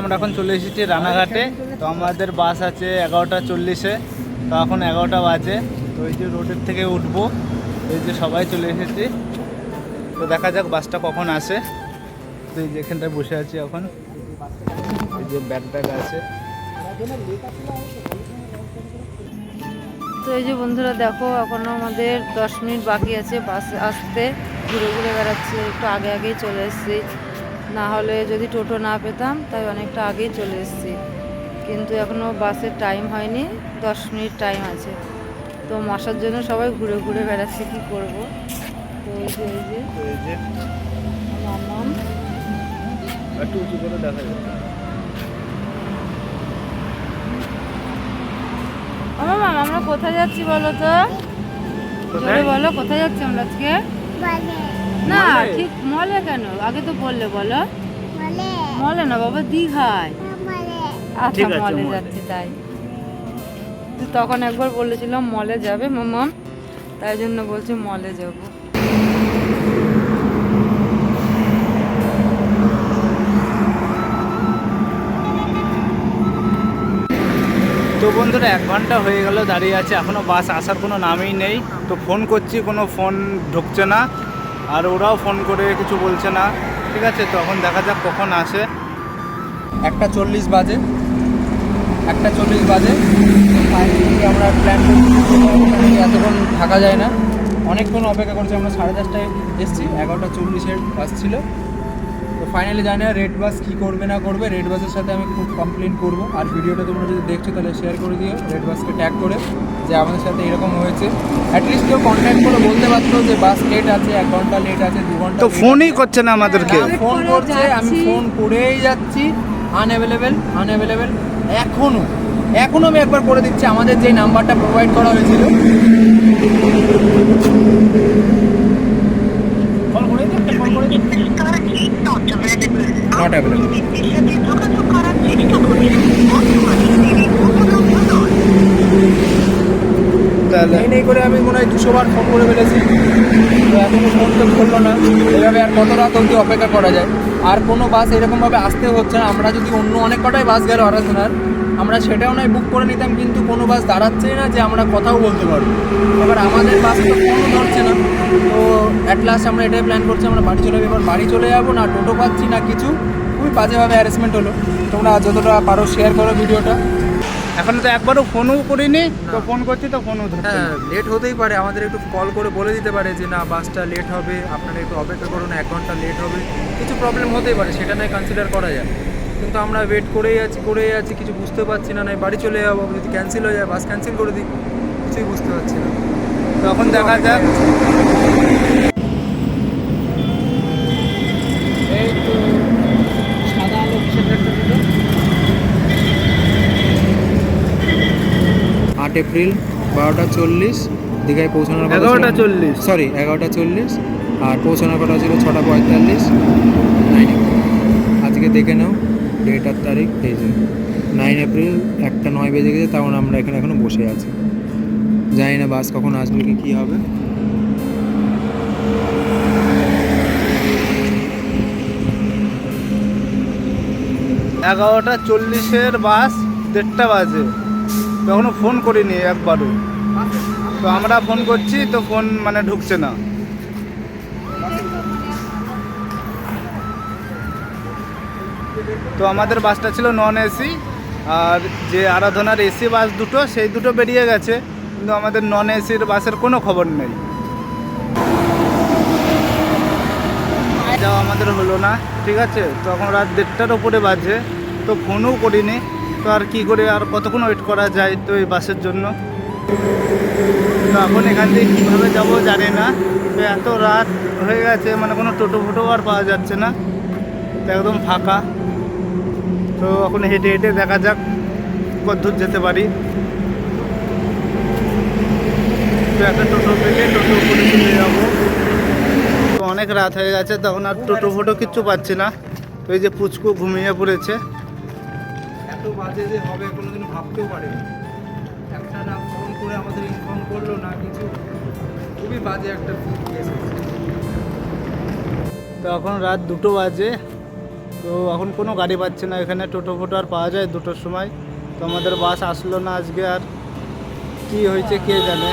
আমরা এখন চলে এসেছি রানাঘাটে। তো আমাদের বাস আছে এগারোটা চল্লিশে। তো এখন এগারোটা বাজে। তো এই যে রোডের থেকে উঠবো। এই যে সবাই চলে এসেছি। তো দেখা যাক বাসটা কখন আসে। তো এই যে বসে আছি এখন। এই যে ব্যাগ ট্যাগ আছে। তো এই যে বন্ধুরা, দেখো, এখনও আমাদের দশ মিনিট বাকি আছে বাস আসতে। ঘুরে ঘুরে বেড়াচ্ছি, একটু আগে আগেই চলে এসেছি। না হলে যদি টোটো না পেতাম তাই অনেকটা আগেই চলে এসেছি। কিন্তু এখনও বাসের টাইম হয়নি দশ মিনিট টাইম আছে। তো মশার জন্য সবাই ঘুরে ঘুরে বেড়াচ্ছে কী করব? তো এই যে এই আমার নাম একটু উঁচু করে দেখা যাচ্ছে আমার মামা আমরা কোথায় যাচ্ছি বলো তো? বলো কোথায় যাচ্ছি আমরা আজকে? না? ঠিক মলে কেন? আগে তো বললে বলো। মলে না বাবা দীঘায়। আচ্ছা মলে মলে। যাচ্ছি তাই। তো তখন একবার বলেছিলাম মলে যাবে মামাম তাই জন্য বলছে মলে যাব। তো বন্ধুরা এক ঘণ্টা হয়ে গেল দাঁড়িয়ে আছে। এখনও বাস আসার কোনো নামই নেই। তো ফোন করছি কোনো ফোন ঢুকছে না। আর ওরাও ফোন করে কিছু বলছে না। ঠিক আছে তখন দেখা যাক কখন আসে। একটা চল্লিশ বাজে। একটা চল্লিশ বাজে। আমরা প্ল্যান করছি এতক্ষণ থাকা যায় না। অনেকক্ষণ অপেক্ষা করছি, আমরা সাড়ে দশটায় এসেছি। এগারোটা চল্লিশের বাস ছিল। তো ফাইনালি জানি না রেড বাস কী করবে না করবে। রেড বাসের সাথে আমি খুব কমপ্লেন করব। আর ভিডিওটা তোমরা যদি দেখছ তাহলে শেয়ার করে দিও। রেড বাসকে ট্যাগ করে যে আমাদের সাথে এরকম হয়েছে। অ্যাটলিস্ট কেউ কন্ট্যাক্ট করে বলতে পারতো যে বাস লেট আছে এক ঘণ্টা লেট আছে দু ঘণ্টা তো ফোনই করছে না আমাদেরকে। ফোন করছে আমি ফোন করেই যাচ্ছি। আনঅ্যাভেলেবেল আনঅ্যাভেলেবেল এখনও এখনও আমি একবার করে দিচ্ছি। আমাদের যে নাম্বারটা প্রোভাইড করা হয়েছিল ফোন করে দিন, ফোন করে দিন। Not available. তাহলে এই করে আমি মনে হয় দুশো বার ফোন করে ফেলেছি। তো এত ফোন তো করল না। এভাবে আর কত রাত অবধি অপেক্ষা করা যায়? আর কোনো বাস এরকমভাবে আসতে হচ্ছে না। আমরা যদি অন্য অনেক কটাই বাস গেল অরাসোনার আমরা সেটাও নয় বুক করে নিতাম কিন্তু কোনো বাস দাঁড়াচ্ছেই না যে আমরা কথাও বলতে পারব। এবার আমাদের বাস তো ফোনও ধরছে না। তো অ্যাট লাস্ট আমরা এটাই প্ল্যান করছি আমরা বাড়ি চলে যাব। এবার বাড়ি চলে যাব না টোটো পাচ্ছি না কিছু খুবই বাজেভাবে অ্যারেঞ্জমেন্ট হলো। তোমরা যতটা পারো শেয়ার করো ভিডিওটা। এখন তো একবারও ফোনও করিনি। তো ফোন করছি তো ফোনও হ্যাঁ লেট হতেই পারে। আমাদের একটু কল করে বলে দিতে পারে যে না বাসটা লেট হবে। আপনারা একটু অপেক্ষা করুন এক ঘণ্টা লেট হবে। কিছু প্রবলেম হতেই পারে সেটা নয় কনসিডার করা যায়। কিন্তু আমরা ওয়েট করেই আছি করেই আছি কিছু বুঝতে পারছি না নয় বাড়ি চলে যাব যদি ক্যান্সেল হয়ে যায় বাস ক্যান্সেল করে দিই কিছুই বুঝতে পারছি না। তখন দেখা যাক। এই তো সাদা আলো কিসের একটা আট এপ্রিল বারোটা চল্লিশ দীঘায় পৌঁছানোর কথা এগারোটা চল্লিশ। সরি এগারোটা চল্লিশ আর পৌঁছানোর কথা ছিল ছটা পঁয়তাল্লিশ নাইন আজকে দেখে নাও। ডেট আর তারিখ এই যে নাইন এপ্রিল একটা নয় বেজে গেছে তখন আমরা এখানে এখনও বসে আছি। জানি না বাস কখন আসবে কি কী হবে। এগারোটা চল্লিশের বাস দেড়টা বাজে। তখনও ফোন করিনি একবারও। তো আমরা ফোন করছি, তো ফোন মানে ঢুকছে না। তো আমাদের বাসটা ছিল নন এসি আর যে আরাধনার এসি বাস দুটো, সেই দুটো বেরিয়ে গেছে। কিন্তু আমাদের নন এসির বাসের কোনো খবর নেই। যাওয়া আমাদের হলো না, ঠিক আছে? তখন রাত দেড়টার ওপরে বাজে, তো ফোনও করিনি। তো আর কি করে, আর কতক্ষণ ওয়েট করা যায় তো এই বাসের জন্য? তো এখন এখান থেকে কীভাবে যাব জানি না। তো এত রাত হয়ে গেছে মানে কোনো টোটো ফোটো আর পাওয়া যাচ্ছে না। তো একদম ফাঁকা। তো এখন হেঁটে হেঁটে দেখা যাক কদ্দূর যেতে পারি। তো একটা টোটো পেলে টোটো করে চলে যাব। তো অনেক রাত হয়ে গেছে তখন আর টোটো ফোটো কিচ্ছু পাচ্ছি না। তো এই যে পুচকু ঘুমিয়ে পড়েছে। এত বাজে যে হবে কোনোদিন ভাবতেও পারে একটা না ফোন করে আমাদের ইনফর্ম করল না কিছু। খুবই বাজে একটা কেস তো এখন রাত দুটো বাজে। তো এখন কোনো গাড়ি পাচ্ছে না, এখানে টোটো ফোটো আর পাওয়া যায় দুটোর সময়। তো আমাদের বাস আসলো না আজকে আর। কি হয়েছে কে জানে?